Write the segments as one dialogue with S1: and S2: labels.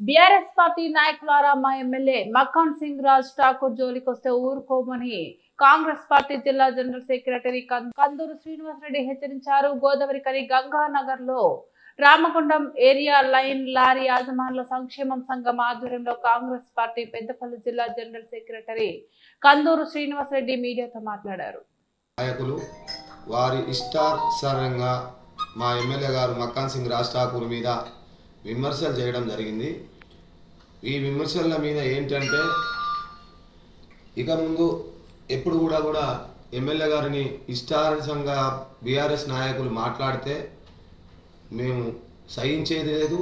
S1: BRS party నాయకులారా మా MLA Makkan Singh Raj Thakur జోలికొస్తే ఊరుకోమని కాంగ్రెస్ పార్టీ జిల్లా జనరల్ సెక్రటరీ కందూరు శ్రీనివాసరెడ్డి హెచ్చరించారు. గోదావరి కని గంగానగర్లో రామగుండం ఏరియా లైన్ లారీ యాజమానుల సంక్షేమం సంఘం ఆధ్వర్యంలో కాంగ్రెస్ పార్టీ పెద్దపల్లి జిల్లా జనరల్ సెక్రటరీ కందూరు శ్రీనివాసరెడ్డి మీడియాతో మాట్లాడారు.
S2: నాయకులు వారి ఇష్టానుసారంగా మా ఎమ్మెల్యే గారు మక్కాన్ సింగ్ రాజ్ ఠాకూర్ మీద విమర్శలు చేయడం జరిగింది. ఈ విమర్శల మీద ఏంటంటే ఇక ముందు ఎప్పుడు కూడా కూడా ఎమ్మెల్యే గారిని ఇష్టానుసంగా బీఆర్ఎస్ నాయకులు మాట్లాడితే మేము సహించేది లేదు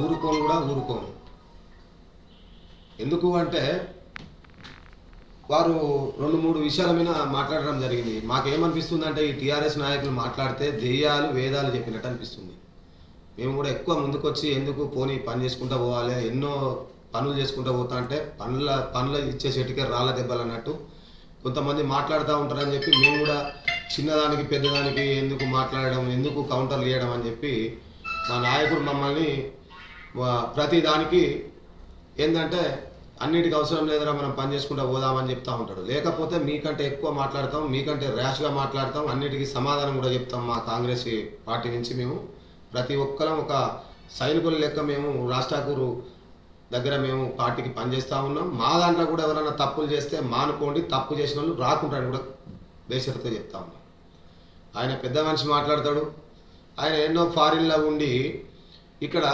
S2: ఊరుకోను కూడా ఊరుకోము ఎందుకు అంటే వారు రెండు మూడు విషయాల మీద మాట్లాడడం జరిగింది. మాకేమనిపిస్తుంది అంటే ఈ టీఆర్ఎస్ నాయకులు మాట్లాడితే దెయ్యాలు వేదాలు చెప్పినట్టు అనిపిస్తుంది. మేము కూడా ఎక్కువ ముందుకొచ్చి ఎందుకు పోనీ పని చేసుకుంటూ పోవాలి ఎన్నో పనులు చేసుకుంటూ పోతా అంటే పనుల పనులు ఇచ్చే చెట్టుకే రాళ్ళ దెబ్బలు అన్నట్టు కొంతమంది మాట్లాడుతూ ఉంటారని చెప్పి మేము కూడా చిన్నదానికి పెద్దదానికి ఎందుకు మాట్లాడడం ఎందుకు కౌంటర్లు చేయడం అని చెప్పి మా నాయకుడు మమ్మల్ని ప్రతి దానికి ఏంటంటే అన్నిటికీ అవసరం లేదురా మనం పని చేసుకుంటూ పోదామని చెప్తా ఉంటాడు. లేకపోతే మీకంటే ఎక్కువ మాట్లాడతాం మీకంటే ర్యాష్గా మాట్లాడతాం అన్నిటికీ సమాధానం కూడా చెప్తాం మా కాంగ్రెస్ పార్టీ నుంచి మేము. ప్రతి ఒక్కరం ఒక సైనికుల లెక్క మేము రాష్ట్రాకూరు దగ్గర మేము పార్టీకి పనిచేస్తూ ఉన్నాం. మా దాంట్లో కూడా ఎవరైనా తప్పులు చేస్తే మానుకోండి తప్పు చేసిన వాళ్ళు రాకుంటారని కూడా బేషరతో చెప్తా ఉన్నాం. ఆయన పెద్ద మనిషి మాట్లాడతాడు. ఆయన ఎన్నో ఫారిన్లో ఉండి ఇక్కడ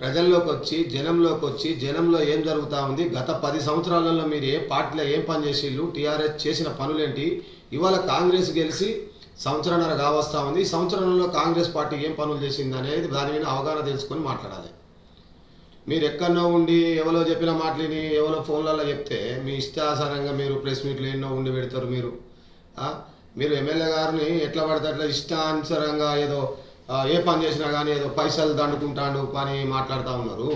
S2: ప్రజల్లోకి వచ్చి జనంలోకి వచ్చి జనంలో ఏం జరుగుతూ ఉంది? గత పది సంవత్సరాలలో మీరు ఏ పార్టీలో ఏం పని చేసిళ్ళు? టీఆర్ఎస్ చేసిన పనులేంటి? ఇవాళ కాంగ్రెస్ గెలిచి సంవత్సరంన్నర కావస్తా ఉంది. సంవత్సరంలో కాంగ్రెస్ పార్టీ ఏం పనులు చేసింది అనేది దాని మీద అవగాహన తెలుసుకొని మాట్లాడాలి. మీరు ఎక్కడో ఉండి ఎవరో చెప్పిన మాటలని ఎవరో ఫోన్లలో చెప్తే మీ ఇష్టాసారంగా మీరు ప్రెస్ మీట్లు ఎన్నో ఉండి పెడతారు మీరు. మీరు ఎమ్మెల్యే గారిని ఎట్లా పడితే అట్లా ఇష్టానుసారంగా ఏదో ఏ పని చేసినా కానీ ఏదో పైసలు దండుకుంటాడు పని మాట్లాడుతూ ఉన్నారు.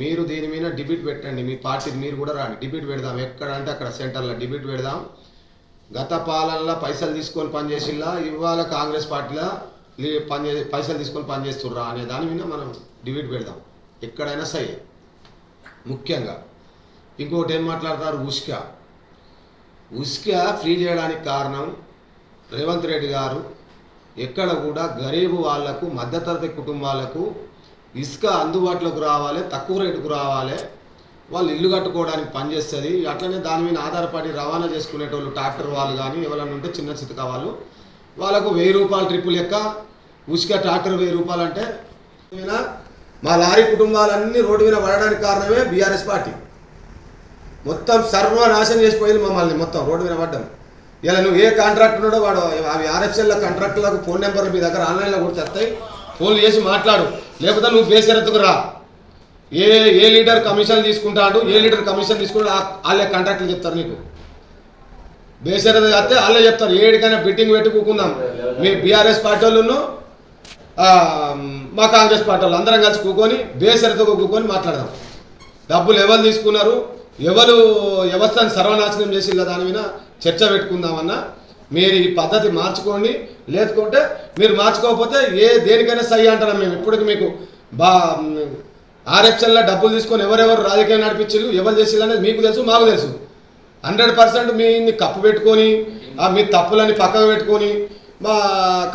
S2: మీరు దీని మీద డిబిట్ పెట్టండి. మీ పార్టీ మీరు కూడా రండి. డిబేట్ పెడదాం. ఎక్కడ అంటే అక్కడ సెంటర్లో డిబిట్ పెడదాం. గత పాలనలో పైసలు తీసుకొని పనిచేసిల్లా ఇవాళ కాంగ్రెస్ పార్టీలో లీ- పని పైసలు తీసుకొని పనిచేస్తుర్రా అనే దాని మీద మనం డిబేట్ పెడదాం. ఎక్కడైనా సరే. ముఖ్యంగా ఇంకోటి ఏం మాట్లాడతారు? ఉష్క ఉష్క ఫ్రీ చేయడానికి కారణం రేవంత్ రెడ్డి గారు ఎక్కడ కూడా గరీబు వాళ్ళకు మధ్యతరగతి కుటుంబాలకు ఇసుక అందుబాటులోకి రావాలి తక్కువ రేటుకు రావాలి. వాళ్ళు ఇల్లు కట్టుకోవడానికి పనిచేస్తుంది అట్లనే దాని మీద ఆధారపడి రవాణా చేసుకునేటోళ్ళు ట్రాక్టర్ వాళ్ళు కానీ ఎవరైనా ఉంటే చిన్న చితక వాళ్ళు. వాళ్ళకు వెయ్యి రూపాయల ట్రిప్పు లెక్క ఉసిక ట్రాక్టర్ వెయ్యి రూపాయలు అంటే మా లారీ కుటుంబాలన్నీ రోడ్డు మీద పడడానికి కారణమే బీఆర్ఎస్ పార్టీ. మొత్తం సర్వనాశనం చేసిపోయింది మమ్మల్ని మొత్తం రోడ్డు మీద పడ్డం. ఇలా నువ్వు ఏ కాంట్రాక్ట్ ఉన్నాడో వాడు అవి ఆర్ఎఫ్ఎల్ కాంట్రాక్టులకు ఫోన్ నెంబర్లు మీ దగ్గర ఆన్లైన్లో కూడా తెస్తాయి. ఫోన్లు చేసి మాట్లాడు. లేకపోతే నువ్వు బేసరెత్తుకు రా. ఏ ఏ లీటర్ కమిషన్ తీసుకుంటాడు ఏ లీటర్ కమిషన్ తీసుకుంటాడు వాళ్ళే కాంట్రాక్ట్లు చెప్తారు నీకు. బేసరత చేస్తే వాళ్ళే చెప్తారు ఏడికైనా బిట్టింగ్ పెట్టుకుందాం కూకుందాం. మీ బీఆర్ఎస్ పార్టీ వాళ్ళు మా కాంగ్రెస్ పార్టీ వాళ్ళు అందరం కలిసి కూకొని బేసరతో కూకొని మాట్లాడదాం. డబ్బులు ఎవరు తీసుకున్నారు ఎవరు వ్యవస్థను సర్వనాశనం చేసిల్ల దాని మీద చర్చ పెట్టుకుందామన్నా మీరు ఈ పద్ధతి మార్చుకోండి. లేదుకుంటే మీరు మార్చుకోకపోతే ఏ దేనికైనా సై అంటారా మేము? ఇప్పటికి మీకు బా ఆర్ఎఫ్ఎల్లో డబ్బులు తీసుకొని ఎవరెవరు రాజకీయం నడిపించారు ఎవరు చేసిల్లు అనేది మీకు తెలుసు మాకు తెలుసు. హండ్రెడ్ పర్సెంట్ మీ కప్పు పెట్టుకొని ఆ మీ తప్పులని పక్కకు పెట్టుకొని మా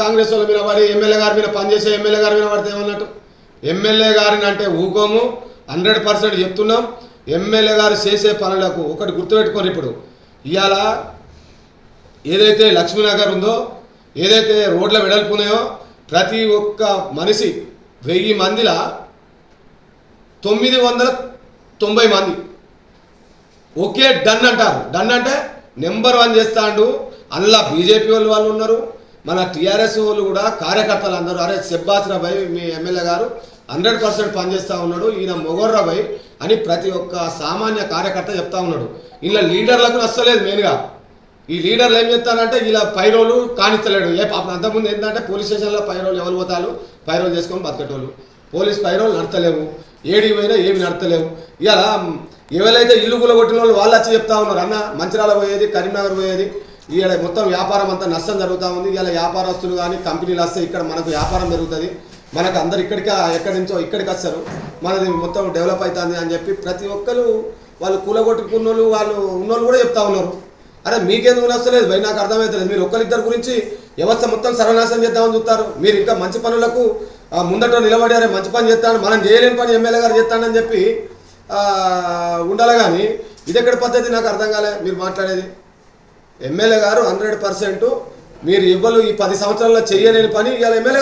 S2: కాంగ్రెస్ వాళ్ళ మీద పడి ఎమ్మెల్యే గారి మీద పనిచేసే ఎమ్మెల్యే గారి మీద పడితే ఏమన్నట్టు? ఎమ్మెల్యే గారిని అంటే ఊకోము హండ్రెడ్ పర్సెంట్ చెప్తున్నాం. ఎమ్మెల్యే గారు చేసే పనులకు ఒకటి గుర్తుపెట్టుకోరు ఇప్పుడు. ఇవాళ ఏదైతే లక్ష్మీనగర్ ఉందో ఏదైతే రోడ్ల వెడల్పు ఉన్నాయో ప్రతి ఒక్క మనిషి వెయ్యి మందిలా తొమ్మిది వందల తొంభై మంది. ఒకే డన్ అంటారు. డన్ అంటే నెంబర్ వన్ చేస్తాడు. అందులో బీజేపీ వాళ్ళు వాళ్ళు ఉన్నారు. మన టీఆర్ఎస్ వాళ్ళు కూడా కార్యకర్తలు అందరూ. అరే సెబ్బాస్ రాబాయ్ మీ ఎమ్మెల్యే గారు హండ్రెడ్ పర్సెంట్ పనిచేస్తూ ఉన్నాడు. ఈయన మొగోర్ రాబాయ్ అని ప్రతి ఒక్క సామాన్య కార్యకర్త చెప్తా ఉన్నాడు. ఇలా లీడర్లకు నచ్చలేదు మెయిన్గా. ఈ లీడర్లు ఏం చెప్తారంటే ఇలా పైరోలు కానిస్తలేడు. ఏ పాపం అంతకుముందు ఏంటంటే పోలీస్ స్టేషన్లో పైరోలు ఎవరు పోతారు? పైరోలు చేసుకొని బతకటోళ్ళు. పోలీస్ పైరోలు నడతలేవు. ఏడి పోయినా ఏమి నడతలేవు. ఇలా ఎవరైతే ఇల్లు కొట్టిన వాళ్ళు వాళ్ళు వచ్చి చెప్తా ఉన్నారు అన్న మంచిర్యాల పోయేది కరీంనగర్ పోయేది ఇక్కడ మొత్తం వ్యాపారం అంతా నష్టం జరుగుతూ ఉంది. ఇలా వ్యాపారస్తులు కానీ కంపెనీలు వస్తే ఇక్కడ మనకు వ్యాపారం జరుగుతుంది మనకు అందరు ఇక్కడికి ఎక్కడి నుంచో ఇక్కడికి వస్తారు. మనది మొత్తం డెవలప్ అవుతుంది అని చెప్పి ప్రతి ఒక్కరు వాళ్ళు కూలగొట్టుకున్న వాళ్ళు వాళ్ళు ఉన్నోళ్ళు కూడా చెప్తా ఉన్నారు. అరే మీకెందుకు నష్టలేదు భయ నాకు అర్థమవుతలేదు మీరు ఒక్కరిద్దరి గురించి వ్యవస్థ మొత్తం సర్వనాశనం చేద్దామని చూస్తారు. మీరు ఇంకా మంచి పనులకు ముందట నిలబడారే మంచి పని చేస్తాను మనం చేయలేని పని ఎమ్మెల్యే గారు చేస్తానని చెప్పి ఉండాలి కానీ ఇది ఎక్కడ పద్ధతి నాకు అర్థం కాలే మీరు మాట్లాడేది. ఎమ్మెల్యే గారు హండ్రెడ్ పర్సెంట్ మీరు ఇవ్వలు ఈ పది సంవత్సరాల్లో చేయలేని పని ఇవాళ ఎమ్మెల్యే గారు